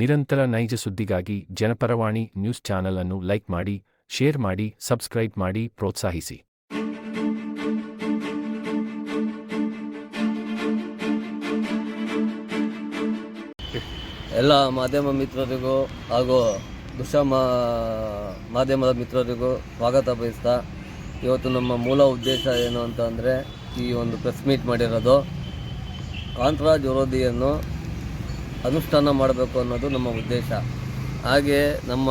ನಿರಂತರ ನೈಜ ಸುದ್ದಿಗಾಗಿ ಜನಪರವಾಣಿ ನ್ಯೂಸ್ ಚಾನೆಲ್ ಅನ್ನು ಲೈಕ್ ಮಾಡಿ, ಶೇರ್ ಮಾಡಿ, ಸಬ್ಸ್ಕ್ರೈಬ್ ಮಾಡಿ ಪ್ರೋತ್ಸಾಹಿಸಿ. ಎಲ್ಲ ಮಾಧ್ಯಮ ಮಿತ್ರರಿಗೂ ಹಾಗೂ ದೃಶ್ಯ ಮಾಧ್ಯಮದ ಮಿತ್ರರಿಗೂ ಸ್ವಾಗತ ಬಯಸ್ತಾ, ಇವತ್ತು ನಮ್ಮ ಮೂಲ ಉದ್ದೇಶ ಏನು ಅಂತ ಈ ಒಂದು ಪ್ರೆಸ್ ಮೀಟ್ ಮಾಡಿರೋದು ಕಾಂತರಾಜ್ ವಿರೋಧಿಯನ್ನು ಅನುಷ್ಠಾನ ಮಾಡಬೇಕು ಅನ್ನೋದು ನಮ್ಮ ಉದ್ದೇಶ. ಹಾಗೆ ನಮ್ಮ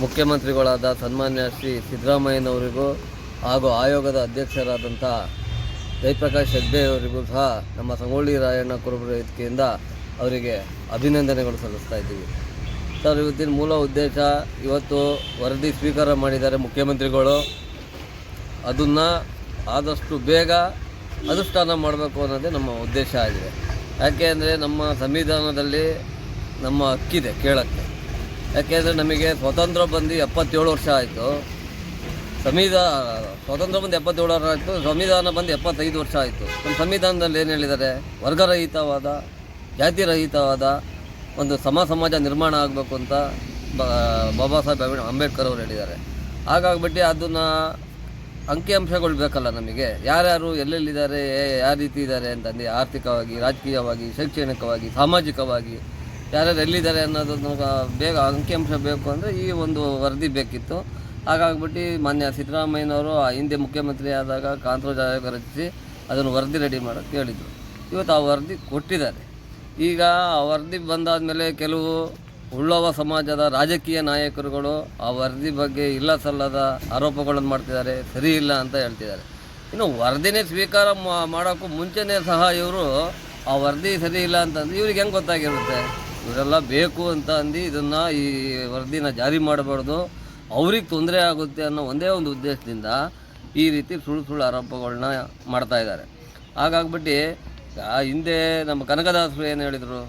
ಮುಖ್ಯಮಂತ್ರಿಗಳಾದ ಸನ್ಮಾನ್ಯ ಶ್ರೀ ಸಿದ್ದರಾಮಯ್ಯನವರಿಗೂ ಹಾಗೂ ಆಯೋಗದ ಅಧ್ಯಕ್ಷರಾದಂಥ ಜಯಪ್ರಕಾಶ್ ಹೆಗ್ಡೆ ಅವರಿಗೂ ಸಹ ನಮ್ಮ ಸಂಗೊಳ್ಳಿ ರಾಯಣ್ಣ ಕುರುಬರ ವೇದಿಕೆಯಿಂದ ಅವರಿಗೆ ಅಭಿನಂದನೆಗಳು ಸಲ್ಲಿಸ್ತಾ ಇದ್ದೀವಿ. ಸರ್, ಇವತ್ತಿನ ಮೂಲ ಉದ್ದೇಶ ಇವತ್ತು ವರದಿ ಸ್ವೀಕಾರ ಮಾಡಿದ್ದಾರೆ ಮುಖ್ಯಮಂತ್ರಿಗಳು. ಅದನ್ನು ಆದಷ್ಟು ಬೇಗ ಅನುಷ್ಠಾನ ಮಾಡಬೇಕು ಅನ್ನೋದೇ ನಮ್ಮ ಉದ್ದೇಶ ಆಗಿದೆ. ಯಾಕೆ ಅಂದರೆ ನಮ್ಮ ಸಂವಿಧಾನದಲ್ಲಿ ನಮ್ಮ ಹಕ್ಕಿದೆ ಕೇಳೋಕ್ಕೆ. ಯಾಕೆಂದರೆ ನಮಗೆ ಸ್ವತಂತ್ರ ಬಂದು ಎಪ್ಪತ್ತೇಳು ವರ್ಷ ಆಯಿತು. ಸಂವಿಧಾನ ಸ್ವತಂತ್ರ ಬಂದು ಎಪ್ಪತ್ತೇಳು ವರ್ಷ ಆಯಿತು, ಸಂವಿಧಾನ ಬಂದು ಎಪ್ಪತ್ತೈದು ವರ್ಷ ಆಯಿತು. ನಮ್ಮ ಸಂವಿಧಾನದಲ್ಲಿ ಏನು ಹೇಳಿದ್ದಾರೆ? ವರ್ಗರಹಿತವಾದ, ಜಾತಿರಹಿತವಾದ ಒಂದು ಸಮ ಸಮಾಜ ನಿರ್ಮಾಣ ಆಗಬೇಕು ಅಂತ ಬಾಬಾ ಸಾಹೇಬ್ ಅಂಬೇಡ್ಕರ್ ಅವರು ಹೇಳಿದ್ದಾರೆ. ಹಾಗಾಗ್ಬಿಟ್ಟು ಅದನ್ನು ಅಂಕಿಅಂಶಗಳು ಬೇಕಲ್ಲ ನಮಗೆ. ಯಾರ್ಯಾರು ಎಲ್ಲೆಲ್ಲಿದ್ದಾರೆ ಯಾವ ರೀತಿ ಇದ್ದಾರೆ ಅಂತಂದು ಆರ್ಥಿಕವಾಗಿ, ರಾಜಕೀಯವಾಗಿ, ಶೈಕ್ಷಣಿಕವಾಗಿ, ಸಾಮಾಜಿಕವಾಗಿ ಯಾರ್ಯಾರು ಎಲ್ಲಿದ್ದಾರೆ ಅನ್ನೋದನ್ನು ಬೇಗ ಅಂಕಿಅಂಶ ಬೇಕು ಅಂದರೆ ಈ ಒಂದು ವರದಿ ಬೇಕಿತ್ತು. ಹಾಗಾಗ್ಬಿಟ್ಟು ಮಾನ್ಯ ಸಿದ್ದರಾಮಯ್ಯನವರು, ಆ ಹಿಂದೆ ಮುಖ್ಯಮಂತ್ರಿ ಆದಾಗ ಕಾಂತರಾಜ್ ಆಯೋಗ ರಚಿಸಿ ಅದನ್ನು ವರದಿ ರೆಡಿ ಮಾಡೋಕ್ಕೆ ಹೇಳಿದರು. ಇವತ್ತು ಆ ವರದಿ ಕೊಟ್ಟಿದ್ದಾರೆ. ಈಗ ಆ ವರದಿ ಬಂದಾದಮೇಲೆ ಕೆಲವು ಉಳ್ಳವ ಸಮಾಜದ ರಾಜಕೀಯ ನಾಯಕರುಗಳು ಆ ವರದಿ ಬಗ್ಗೆ ಇಲ್ಲ ಸಲ್ಲದ ಆರೋಪಗಳನ್ನು ಮಾಡ್ತಿದ್ದಾರೆ, ಸರಿ ಇಲ್ಲ ಅಂತ ಹೇಳ್ತಿದ್ದಾರೆ. ಇನ್ನು ವರದಿನೇ ಸ್ವೀಕಾರ ಮಾಡೋಕ್ಕೂ ಮುಂಚೆನೇ ಸಹ ಇವರು ಆ ವರದಿ ಸರಿ ಇಲ್ಲ ಅಂತಂದು ಇವ್ರಿಗೆ ಹೆಂಗೆ ಗೊತ್ತಾಗಿರುತ್ತೆ? ಇವರೆಲ್ಲ ಬೇಕು ಅಂತ ಅಂದು ಇದನ್ನು ಈ ವರದಿನ ಜಾರಿ ಮಾಡಬಾರ್ದು, ಅವ್ರಿಗೆ ತೊಂದರೆ ಆಗುತ್ತೆ ಅನ್ನೋ ಒಂದೇ ಒಂದು ಉದ್ದೇಶದಿಂದ ಈ ರೀತಿ ಸುಳ್ಳು ಸುಳ್ಳು ಆರೋಪಗಳನ್ನ ಮಾಡ್ತಾ ಇದ್ದಾರೆ. ಹಾಗಾಗ್ಬಿಟ್ಟು ಹಿಂದೆ ನಮ್ಮ ಕನಕದಾಸರು ಏನು ಹೇಳಿದರು?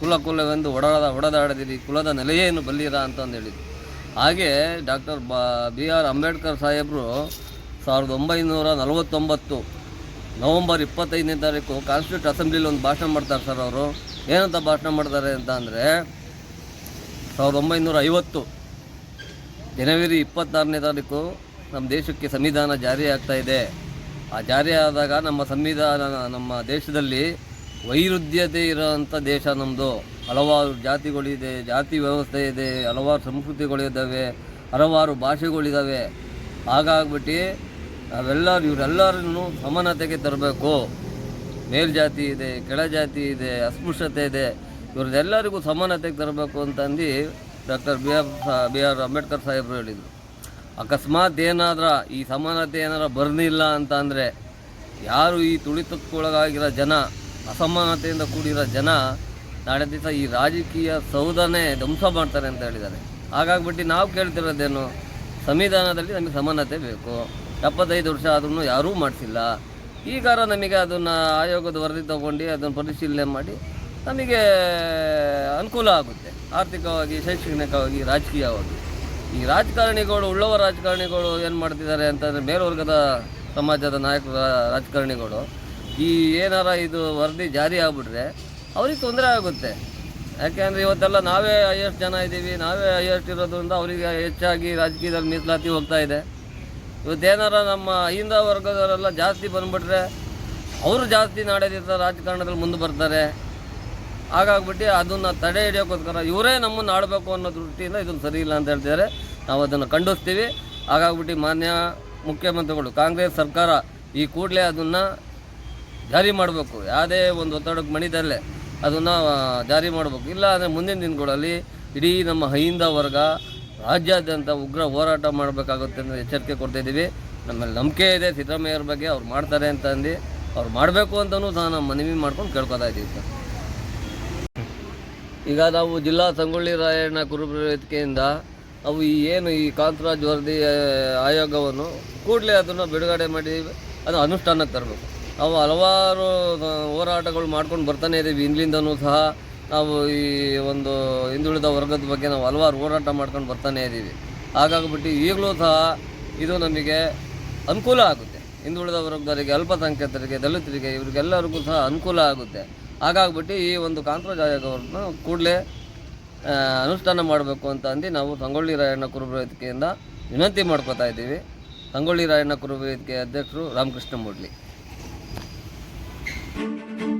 ಕುಲ ಕುಲವೆಂದು ಒಡದ ಒಡೆದಾಡದಿರಿ, ಕುಲದ ನೆಲೆಯೇನು ಬಲ್ಲಿರ ಅಂತಂದು ಹೇಳಿದ್ರು. ಹಾಗೆ ಡಾಕ್ಟರ್ ಬ ಬಿ ಆರ್ ಅಂಬೇಡ್ಕರ್ ಸಾಹೇಬರು ಸಾವಿರದ ಒಂಬೈನೂರ ನಲವತ್ತೊಂಬತ್ತು ನವಂಬರ್ ಇಪ್ಪತ್ತೈದನೇ ತಾರೀಕು ಕಾನ್ಸ್ಟಿಟ್ಯೂಟ್ ಅಸೆಂಬ್ಲಿಲಿ ಒಂದು ಭಾಷಣ ಮಾಡ್ತಾರೆ ಸರ್ ಅವರು. ಏನಂತ ಭಾಷಣ ಮಾಡ್ತಾರೆ ಅಂತ ಅಂದರೆ ಸಾವಿರದ ಒಂಬೈನೂರ ಐವತ್ತು ಜನವರಿ ಇಪ್ಪತ್ತಾರನೇ ತಾರೀಕು ನಮ್ಮ ದೇಶಕ್ಕೆ ಸಂವಿಧಾನ ಜಾರಿ ಆಗ್ತಾ ಇದೆ. ಆ ಜಾರಿಯಾದಾಗ ನಮ್ಮ ಸಂವಿಧಾನ ನಮ್ಮ ದೇಶದಲ್ಲಿ ವೈರುಧ್ಯತೆ ಇರೋವಂಥ ದೇಶ ನಮ್ಮದು ಹಲವಾರು ಜಾತಿಗಳಿದೆ, ಜಾತಿ ವ್ಯವಸ್ಥೆ ಇದೆ, ಹಲವಾರು ಸಂಸ್ಕೃತಿಗಳಿದ್ದಾವೆ ಹಲವಾರು ಭಾಷೆಗಳಿದ್ದಾವೆ ಹಾಗಾಗ್ಬಿಟ್ಟು ನಾವೆಲ್ಲರೂ ಇವರೆಲ್ಲರನ್ನು ಸಮಾನತೆಗೆ ತರಬೇಕು. ಮೇಲ್ಜಾತಿ ಇದೆ ಕೆಳಜಾತಿ ಇದೆ, ಅಸ್ಪೃಶ್ಯತೆ ಇದೆ. ಇವ್ರದ್ದೆಲ್ಲರಿಗೂ ಸಮಾನತೆಗೆ ತರಬೇಕು ಅಂತಂದು doctor B R B R Ambedkar ಸಾಹೇಬರು ಹೇಳಿದರು. ಅಕಸ್ಮಾತ್ ಏನಾದ್ರ ಈ ಸಮಾನತೆ ಏನಾರ ಬರ್ನಿಲ್ಲ ಅಂತ ಅಂದರೆ ಯಾರು ಈ ತುಳಿತಕ್ಕೊಳಗಾಗಿರೋ ಜನ ಅಸಮಾನತೆಯಿಂದ ಕೂಡಿರೋ ಜನ ನಾಳೆ ದಿವಸ ಈ ರಾಜಕೀಯ ಸೌಧನೇ ಧ್ವಂಸ ಮಾಡ್ತಾರೆ ಅಂತ ಹೇಳಿದ್ದಾರೆ. ಹಾಗಾಗ್ಬಿಟ್ಟು ನಾವು ಕೇಳ್ತಿರೋದೇನು? ಸಂವಿಧಾನದಲ್ಲಿ ನಮಗೆ ಸಮಾನತೆ ಬೇಕು. ಎಪ್ಪತ್ತೈದು ವರ್ಷ ಆದ್ರೂ ಯಾರೂ ಮಾಡಿಸಿಲ್ಲ. ಈಗಾರ ನಮಗೆ ಅದನ್ನು ಆಯೋಗದ ವರದಿ ತಗೊಂಡು ಅದನ್ನು ಪರಿಶೀಲನೆ ಮಾಡಿ ನಮಗೆ ಅನುಕೂಲ ಆಗುತ್ತೆ. ಆರ್ಥಿಕವಾಗಿ, ಶೈಕ್ಷಣಿಕವಾಗಿ, ರಾಜಕೀಯವಾಗಿ. ಈ ರಾಜಕಾರಣಿಗಳು, ಉಳ್ಳವ ರಾಜಕಾರಣಿಗಳು ಏನು ಮಾಡ್ತಿದ್ದಾರೆ ಅಂತಂದರೆ ಮೇಲ್ವರ್ಗದ ಸಮಾಜದ ನಾಯಕರ ರಾಜಕಾರಣಿಗಳು ಈ ಏನಾರ ಇದು ವರದಿ ಜಾರಿ ಆಗಿಬಿಟ್ರೆ ಅವ್ರಿಗೆ ತೊಂದರೆ ಆಗುತ್ತೆ. ಯಾಕೆಂದರೆ ಇವತ್ತೆಲ್ಲ ನಾವೇ ಹೈಯೆಸ್ಟ್ ಜನ ಇದ್ದೀವಿ, ನಾವೇ ಹೈಯೆಸ್ಟ್ ಇರೋದ್ರಿಂದ ಅವರಿಗೆ ಹೆಚ್ಚಾಗಿ ರಾಜಕೀಯದಲ್ಲಿ ಮೀಸಲಾತಿ ಹೋಗ್ತಾ ಇದೆ. ಇವತ್ತೇನಾರ ನಮ್ಮ ಹಿಂದ ವರ್ಗದವರೆಲ್ಲ ಜಾಸ್ತಿ ಬಂದುಬಿಟ್ರೆ ಅವರು ಜಾಸ್ತಿ ನಾಡೋದಿರ್ತಾರೆ ರಾಜಕಾರಣದಲ್ಲಿ ಮುಂದೆ ಬರ್ತಾರೆ. ಹಾಗಾಗ್ಬಿಟ್ಟು ಅದನ್ನು ತಡೆ ಹಿಡಿಯೋಕ್ಕೋಸ್ಕರ ಇವರೇ ನಮ್ಮನ್ನು ಆಡಬೇಕು ಅನ್ನೋ ದೃಷ್ಟಿಯಿಂದ ಇದನ್ನು ಸರಿ ಇಲ್ಲ ಅಂತ ಹೇಳ್ತಿದ್ದಾರೆ. ನಾವು ಅದನ್ನು ಖಂಡಿಸ್ತೀವಿ. ಹಾಗಾಗ್ಬಿಟ್ಟು ಮಾನ್ಯ ಮುಖ್ಯಮಂತ್ರಿಗಳು, ಕಾಂಗ್ರೆಸ್ ಸರ್ಕಾರ ಈ ಕೂಡಲೇ ಅದನ್ನು ಜಾರಿ ಮಾಡಬೇಕು. ಯಾವುದೇ ಒಂದು ಒತ್ತಡಕ್ಕೆ ಮಣಿದಲ್ಲೇ ಅದನ್ನು ಜಾರಿ ಮಾಡಬೇಕು. ಇಲ್ಲ ಅಂದರೆ ಮುಂದಿನ ದಿನಗಳಲ್ಲಿ ಇಡೀ ನಮ್ಮ ಹೈಯಿಂದ ವರ್ಗ ರಾಜ್ಯಾದ್ಯಂತ ಉಗ್ರ ಹೋರಾಟ ಮಾಡಬೇಕಾಗುತ್ತೆ ಅಂತ ಎಚ್ಚರಿಕೆ ಕೊಡ್ತಾಯಿದ್ದೀವಿ ನಮ್ಮಲ್ಲಿ ನಂಬಿಕೆ ಇದೆ ಸಿದ್ದರಾಮಯ್ಯವ್ರ ಬಗ್ಗೆ ಅವ್ರು ಮಾಡ್ತಾರೆ ಅಂತ ಅಂದು, ಅವ್ರು ಮಾಡಬೇಕು ಅಂತಲೂ ಸಹ ನಾವು ಮನವಿ ಮಾಡ್ಕೊಂಡು ಕೇಳ್ಕೊತಾ ಇದ್ದೀವಿ ಸರ್. ಈಗ ನಾವು ಜಿಲ್ಲಾ ಸಂಗೊಳ್ಳಿ ರಾಯಣ್ಣ ಕುರುಬರ ವೇದಿಕೆಯಿಂದ ಅವು ಈ ಏನು ಈ ಕಾಂತರಾಜ್ ವರದಿ ಆಯೋಗವನ್ನು ಕೂಡಲೇ ಅದನ್ನು ಬಿಡುಗಡೆ ಮಾಡಿ, ಅದು ಅನುಷ್ಠಾನಕ್ಕೆ ತರಬೇಕು. ನಾವು ಹಲವಾರು ಹೋರಾಟಗಳು ಮಾಡ್ಕೊಂಡು ಬರ್ತಾನೆ ಇದ್ದೀವಿ. ಹಿಂದ್ಲಿಂದನೂ ಸಹ ನಾವು ಈ ಒಂದು ಹಿಂದುಳಿದ ವರ್ಗದ ಬಗ್ಗೆ ನಾವು ಹಲವಾರು ಹೋರಾಟ ಮಾಡ್ಕೊಂಡು ಬರ್ತಾನೆ ಇದ್ದೀವಿ. ಹಾಗಾಗ್ಬಿಟ್ಟು ಈಗಲೂ ಸಹ ಇದು ನಮಗೆ ಅನುಕೂಲ ಆಗುತ್ತೆ. ಹಿಂದುಳಿದ ವರ್ಗದವರಿಗೆ, ಅಲ್ಪಸಂಖ್ಯಾತರಿಗೆ, ದಲಿತರಿಗೆ, ಇವರಿಗೆಲ್ಲರಿಗೂ ಸಹ ಅನುಕೂಲ ಆಗುತ್ತೆ. ಹಾಗಾಗ್ಬಿಟ್ಟು ಈ ಒಂದು ಕಾಂತರಾಜ್ ಆಯೋಗವನ್ನು ಕೂಡಲೇ ಅನುಷ್ಠಾನ ಮಾಡಬೇಕು ಅಂತ ಅಂದು ನಾವು ಸಂಗೊಳ್ಳಿ ರಾಯಣ್ಣ ಕುರುಬ ವೇದಿಕೆಯಿಂದ ವಿನಂತಿ ಮಾಡ್ಕೋತಾ ಇದ್ದೀವಿ. ಸಂಗೊಳ್ಳಿ ರಾಯಣ್ಣ ಕುರುಬ ವೇದಿಕೆ ಅಧ್ಯಕ್ಷರು ರಾಮಕೃಷ್ಣ ಮೂಡ್ಲಿ thank you